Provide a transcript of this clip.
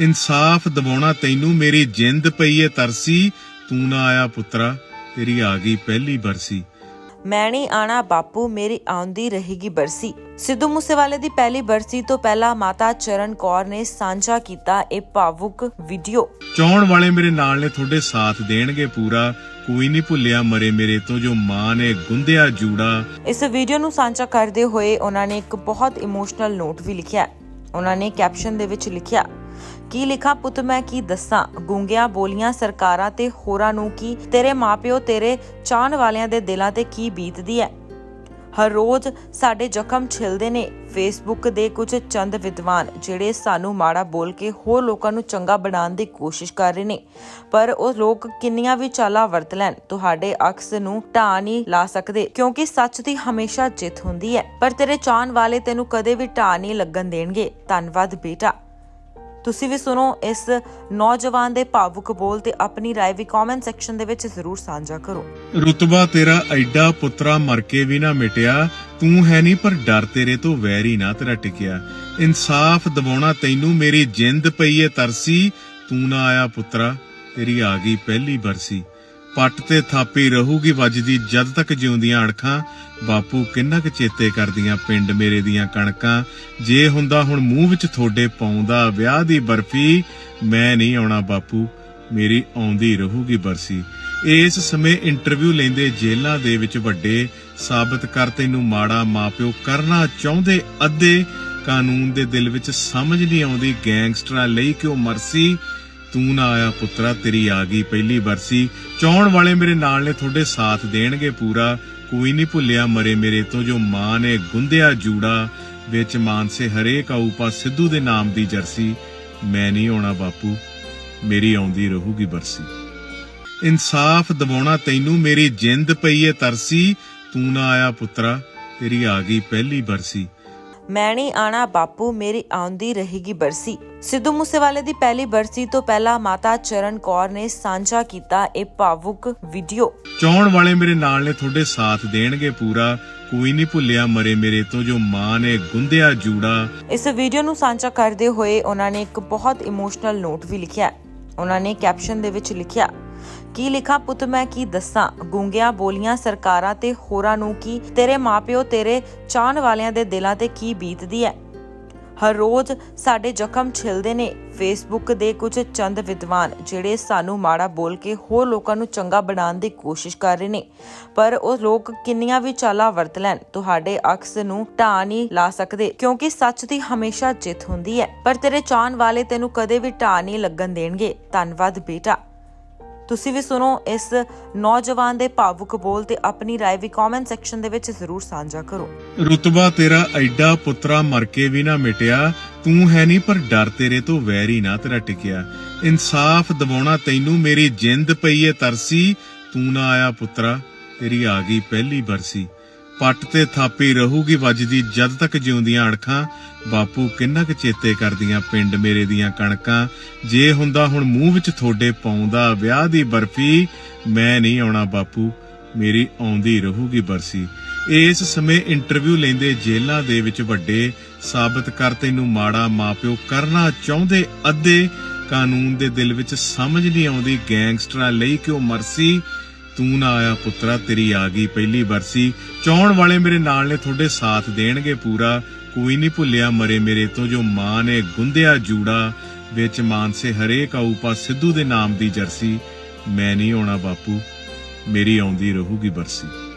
ਇਨਸਾਫ ਦਿਵਾਉਣਾ ਤੈਨੂੰ ਮੇਰੀ ਜਿੰਦ ਪਈ ਏ ਤਰਸੀ ਤੂੰ ਨਾ ਆਇਆ ਪੁੱਤਰਾ ਤੇਰੀ ਆ ਗਈ ਪਹਿਲੀ ਬਰਸੀ। ਮੈਂ ਨਹੀਂ ਆਣਾ ਬਾਪੂ ਮੇਰੀ ਆਉਂਦੀ ਰਹੇਗੀ ਬਰਸੀ। ਸਿੱਧੂ ਮੂਸੇਵਾਲੇ ਦੀ ਪਹਿਲੀ ਬਰਸੀ ਤੋਂ ਪਹਿਲਾਂ ਮਾਤਾ ਚਰਨ ਕੌਰ ਨੇ ਸਾਂਝਾ ਕੀਤਾ ਇਹ ਭਾਵੁਕ ਵੀਡੀਓ। ਚਾਹਣ ਵਾਲੇ ਮੇਰੇ ਨਾਲ ਨੇ ਤੁਹਾਡੇ ਸਾਥ ਦੇਣਗੇ ਪੂਰਾ। ਕੋਈ ਨਹੀਂ ਭੁੱਲਿਆ ਮਰੇ ਮੇਰੇ ਤੋਂ ਜੋ ਮਾਂ ਨੇ ਗੁੰਦਿਆ ਜੂੜਾ। ਇਸ ਵੀਡੀਓ ਨੂੰ ਸਾਂਝਾ ਕਰਦੇ ਹੋਏ ਉਹਨਾਂ ਨੇ ਇੱਕ ਬਹੁਤ ਇਮੋਸ਼ਨਲ ਨੋਟ ਵੀ ਲਿਖਿਆ। ਉਹਨਾਂ ਨੇ ਕੈਪਸ਼ਨ ਦੇ ਵਿੱਚ ਲਿਖਿਆ ਕੀ ਲਿਖਾਂ ਪੁੱਤ ਮੈਂ ਕੀ ਦੱਸਾਂ? ਗੂੰਗਿਆਂ ਬੋਲੀਆਂ ਸਰਕਾਰਾਂ ਤੇ ਹੋਰਾਂ ਨੂੰ ਕੀ? ਤੇਰੇ ਮਾਪਿਓ ਤੇਰੇ ਚਾਹਣ ਵਾਲਿਆਂ ਦੇ ਦਿਲਾਂ ਤੇ ਕੀ ਬੀਤਦੀ ਹੈ ਹਰ ਰੋਜ਼ ਸਾਡੇ ਜ਼ਖਮ ਛਿਲਦੇ ਨੇ। ਫੇਸਬੁੱਕ ਦੇ ਕੁਝ ਚੰਦ ਵਿਦਵਾਨ ਜਿਹੜੇ ਸਾਨੂੰ ਮਾੜਾ ਬੋਲ ਕੇ ਹੋਰ ਲੋਕਾਂ ਨੂੰ ਚੰਗਾ ਬਣਾਉਣ ਦੀ ਕੋਸ਼ਿਸ਼ ਕਰ ਰਹੇ ਨੇ। ਪਰ ਉਹ ਲੋਕ ਕਿੰਨੀਆਂ ਵੀ ਚਾਲਾਂ ਵਰਤ ਲੈਣ, ਤੁਹਾਡੇ ਅਕਸ ਨੂੰ ਢਾਹ ਨਹੀਂ ਲਾ ਸਕਦੇ ਕਿਉਂਕਿ ਸੱਚ ਦੀ ਹਮੇਸ਼ਾ ਜਿੱਤ ਹੁੰਦੀ ਹੈ ਪਰ ਤੇਰੇ ਚਾਹਣ ਵਾਲੇ ਤੈਨੂੰ ਕਦੇ ਵੀ ਢਾਹ ਨਹੀਂ ਲੱਗਣ ਦੇਣਗੇ। ਧੰਨਵਾਦ ਬੇਟਾ। ਤੁਸੀਂ ਵੀ ਸੁਣੋ ਇਸ ਨੌਜਵਾਨ ਦੇ ਭਾਵੁਕ ਬੋਲ ਤੇ ਆਪਣੀ رائے ਵੀ ਕਮੈਂਟ ਸੈਕਸ਼ਨ ਦੇ ਵਿੱਚ ਜ਼ਰੂਰ ਸਾਂਝਾ ਕਰੋ ਰੁਤਬਾ ਤੇਰਾ ਐਡਾ ਪੁੱਤਰਾ ਮਰ ਕੇ ਵੀ ਨਾ ਮਿਟਿਆ ਤੂੰ ਹੈ ਨਹੀਂ ਪਰ ਡਰ ਤੇਰੇ ਤੋਂ ਵੈਰੀ ਨਾ ਤੇਰਾ ਟਿਕਿਆ ਇਨਸਾਫ ਦਿਵਾਉਣਾ ਤੈਨੂੰ ਮੇਰੀ ਜਿੰਦ ਪਈ ਏ ਤਰਸੀ ਤੂੰ ਨਾ ਆਇਆ ਪੁੱਤਰਾ ਤੇਰੀ ਆ ਗਈ ਪਹਿਲੀ ਬਰਸੀ ਪੱਟ ਤੇ ਥਾਪੀ ਰਹੂਗੀ ਵੱਜਦੀ ਜਦ ਤੱਕ ਜਿਉਂਦੀਆਂ ਅਣਖਾਂ। ਬਾਪੂ ਕਿੰਨਾ ਕੁ ਚੇਤੇ ਕਰਦੀਆਂ ਪਿੰਡ ਮੇਰੇ ਦੀਆਂ ਕਣਕਾਂ। ਜੇ ਹੁੰਦਾ ਹੁਣ ਮੂੰਹ ਵਿੱਚ ਥੋੜੇ ਪਾਉਂਦਾ ਵਿਆਹ ਦੀ ਬਰਫੀ, ਮੈਂ ਨਹੀਂ ਆਉਣਾ ਬਾਪੂ, ਮੇਰੀ ਆਉਂਦੀ ਰਹੂਗੀ ਬਰਸੀ। ਇਸ ਸਮੇਂ ਇੰਟਰਵਿਊ ਲੈਂਦੇ ਜੇਲਾਂ ਦੇ ਵਿੱਚ ਵੱਡੇ, ਸਾਬਤ ਕਰ ਤੈਨੂੰ ਮਾੜਾ ਮਾਪਿਓ ਕਰਨਾ ਚਾਹੁੰਦੇ ਅੱਧੇ। ਕਾਨੂੰਨ ਦੇ ਦਿਲ ਵਿੱਚ ਸਮਝ ਨਹੀਂ ਆਉਂਦੀ ਗੈਂਗਸਟਰਾਂ ਲਈ ਕਿਉਂ ਮਰਸੀ ਤੂੰ ਨਾ ਆਇਆ ਪੁੱਤਰਾ, ਤੇਰੀ ਆ ਗਈ ਪਹਿਲੀ ਬਰਸੀ। ਚਾਹਣ ਵਾਲੇ ਮੇਰੇ ਨਾਲ ਨੇ, ਤੁਹਾਡੇ ਸਾਥ ਦੇਣਗੇ ਪੂਰਾ। ਕੋਈ ਨਹੀਂ ਭੁੱਲਿਆ ਮਰੇ ਮੇਰੇ ਤੋਂ ਜੋ ਮਾਂ ਨੇ ਗੁੰਦਿਆ ਜੂੜਾ। ਵਿੱਚ ਮਾਨਸੇ ਹਰੇਕ ਆਊਪਾ ਸਿੱਧੂ ਦੇ ਨਾਮ ਦੀ ਜਰਸੀ। ਮੈਂ ਨਹੀਂ ਆਉਣਾ ਬਾਪੂ, ਮੇਰੀ ਆਉਂਦੀ ਰਹੂਗੀ ਬਰਸੀ। ਇਨਸਾਫ ਦਿਵਾਉਣਾ ਤੈਨੂੰ, ਮੇਰੀ ਜਿੰਦ ਪਈ ਏ ਤਰਸੀ। ਤੂੰ ਨਾ ਆਇਆ ਪੁੱਤਰਾ, ਤੇਰੀ ਆ ਗਈ ਪਹਿਲੀ ਬਰਸੀ। ਮੈਂ ਨਹੀਂ ਆਣਾ ਬਾਪੂ ਮੇਰੀ ਆਉਂਦੀ ਰਹੇਗੀ ਬਰਸੀ। ਸਿੱਧੂ ਮੂਸੇਵਾਲੇ ਦੀ ਪਹਿਲੀ ਬਰਸੀ ਤੋਂ ਪਹਿਲਾਂ ਮਾਤਾ ਚਰਨ ਕੌਰ ਨੇ ਸਾਂਝਾ ਕੀਤਾ ਇਹ ਭਾਵੁਕ ਵੀਡੀਓ। ਚਾਹਣ ਵਾਲੇ ਮੇਰੇ ਨਾਲ ਨੇ ਤੁਹਾਡੇ ਸਾਥ ਦੇਣਗੇ ਪੂਰਾ। ਕੋਈ ਨਹੀਂ ਭੁੱਲਿਆ ਮਰੇ ਮੇਰੇ ਤੋਂ ਜੋ ਮਾਂ ਨੇ ਗੁੰਦਿਆ ਜੂੜਾ। ਇਸ ਵੀਡੀਓ ਨੂੰ ਸਾਂਝਾ ਕਰਦੇ ਹੋਏ ਉਹਨਾਂ ਨੇ ਇੱਕ ਬਹੁਤ ਇਮੋਸ਼ਨਲ ਨੋਟ ਵੀ ਲਿਖਿਆ। ਉਹਨਾਂ ਨੇ ਕੈਪਸ਼ਨ ਦੇ ਵਿੱਚ ਲਿਖਿਆ ਕੀ ਲਿਖਾਂ ਪੁੱਤ ਮੈਂ ਕੀ ਦੱਸਾਂ? ਗੁੰਗਿਆ ਬੋਲੀਆਂ ਸਰਕਾਰਾਂ ਤੇ ਹੋਰਾਂ ਨੂੰ ਕੀ? ਤੇਰੇ ਮਾਪਿਓ ਤੇਰੇ ਚਾਹਣ ਵਾਲਿਆਂ ਦੇ ਦਿਲਾਂ ਤੇ ਕੀ ਬੀਤਦੀ ਹੈ ਹਰ ਰੋਜ਼ ਸਾਡੇ ਜ਼ਖਮ ਛਿਲਦੇ ਨੇ। ਫੇਸਬੁੱਕ ਦੇ ਕੁਝ ਚੰਦ ਵਿਦਵਾਨ ਜਿਹੜੇ ਸਾਨੂੰ ਮਾੜਾ ਬੋਲ ਕੇ ਹੋਰ ਲੋਕਾਂ ਨੂੰ ਚੰਗਾ ਬਣਾਉਣ ਦੀ ਕੋਸ਼ਿਸ਼ ਕਰ ਰਹੇ ਨੇ। ਪਰ ਉਹ ਲੋਕ ਕਿੰਨੀਆਂ ਵੀ ਚਾਲਾਂ ਵਰਤ ਲੈਣ, ਤੁਹਾਡੇ ਅਕਸ ਨੂੰ ਢਾਹ ਨਹੀਂ ਲਾ ਸਕਦੇ ਕਿਉਂਕਿ ਸੱਚ ਦੀ ਹਮੇਸ਼ਾ ਜਿੱਤ ਹੁੰਦੀ ਹੈ ਪਰ ਤੇਰੇ ਚਾਹਣ ਵਾਲੇ ਤੈਨੂੰ ਕਦੇ ਵੀ ਢਾਹ ਨਹੀਂ ਲੱਗਣ ਦੇਣਗੇ। ਧੰਨਵਾਦ ਬੇਟਾ। ਤੁਸੀਂ ਵੀ ਸੁਣੋ ਇਸ ਨੌਜਵਾਨ ਦੇ ਭਾਵੁਕ ਬੋਲ ਤੇ ਆਪਣੀ رائے ਵੀ ਕਮੈਂਟ ਸੈਕਸ਼ਨ ਦੇ ਵਿੱਚ ਜ਼ਰੂਰ ਸਾਂਝਾ ਕਰੋ ਰੁਤਬਾ ਤੇਰਾ ਐਡਾ ਪੁੱਤਰਾ ਮਰ ਕੇ ਵੀ ਨਾ ਮਿਟਿਆ ਤੂੰ ਹੈ ਨਹੀਂ ਪਰ ਡਰ ਤੇਰੇ ਤੋਂ ਵੈਰੀ ਨਾ ਤੇਰਾ ਟਿਕਿਆ ਇਨਸਾਫ ਦਿਵਾਉਣਾ ਤੈਨੂੰ ਮੇਰੀ ਜਿੰਦ ਪਈ ਏ ਤਰਸੀ ਤੂੰ ਨਾ ਆਇਆ ਪੁੱਤਰਾ ਤੇਰੀ ਆ ਗਈ ਪਹਿਲੀ ਬਰਸੀ ਪੱਟ ਤੇ ਥਾਪੀ ਰਹੂਗੀ ਵੱਜਦੀ ਜਦ ਤੱਕ ਜਿਉਂਦੀਆਂ ਅਣਖਾਂ। ਬਾਪੂ ਕਿੰਨਾ ਕੁ ਚੇਤੇ ਕਰਦੀਆਂ ਪਿੰਡ ਮੇਰੇ ਦੀਆਂ ਕਣਕਾਂ। ਜੇ ਹੁੰਦਾ ਹੁਣ ਮੂੰਹ ਵਿੱਚ ਥੋੜੇ ਪਾਉਂਦਾ ਵਿਆਹ ਦੀ ਬਰਫੀ, ਮੈਂ ਨਹੀਂ ਆਉਣਾ ਬਾਪੂ। ਮੇਰੀ ਆਉਂਦੀ ਰਹੂਗੀ ਬਰਸੀ। ਇਸ ਸਮੇਂ ਇੰਟਰਵਿਊ ਲੈਂਦੇ ਜੇਲਾਂ ਦੇ ਵਿੱਚ ਵੱਡੇ ਸਾਬਤ ਕਰ ਤੈਨੂੰ ਮਾੜਾ ਮਾਪਿਓ ਕਰਨਾ ਚਾਹੁੰਦੇ ਅੱਧੇ। ਕਾਨੂੰਨ ਦੇ ਦਿਲ ਵਿੱਚ ਸਮਝ ਨਹੀਂ ਆਉਂਦੀ ਗੈਂਗਸਟਰਾਂ ਲਈ ਕਿਉਂ ਮਰਸੀ। ਤੂੰ ਨਾ ਆਇਆ ਪੁੱਤਰਾ, ਤੇਰੀ ਆ ਗਈ ਪਹਿਲੀ ਬਰਸੀ। ਚਾਹਣ ਵਾਲੇ ਮੇਰੇ ਨਾਲ ਨੇ, ਤੁਹਾਡੇ ਸਾਥ ਦੇਣਗੇ ਪੂਰਾ। ਕੋਈ ਨਹੀਂ ਭੁੱਲਿਆ ਮਰੇ ਮੇਰੇ ਤੋਂ ਜੋ ਮਾਂ ਨੇ ਗੁੰਦਿਆ ਜੂੜਾ। ਵਿੱਚ ਮਾਨਸੇ ਹਰੇਕ ਆਊਪਾ ਸਿੱਧੂ ਦੇ ਨਾਮ ਦੀ ਜਰਸੀ। ਮੈਂ ਨਹੀਂ ਆਉਣਾ ਬਾਪੂ, ਮੇਰੀ ਆਉਂਦੀ ਰਹੂਗੀ ਬਰਸੀ।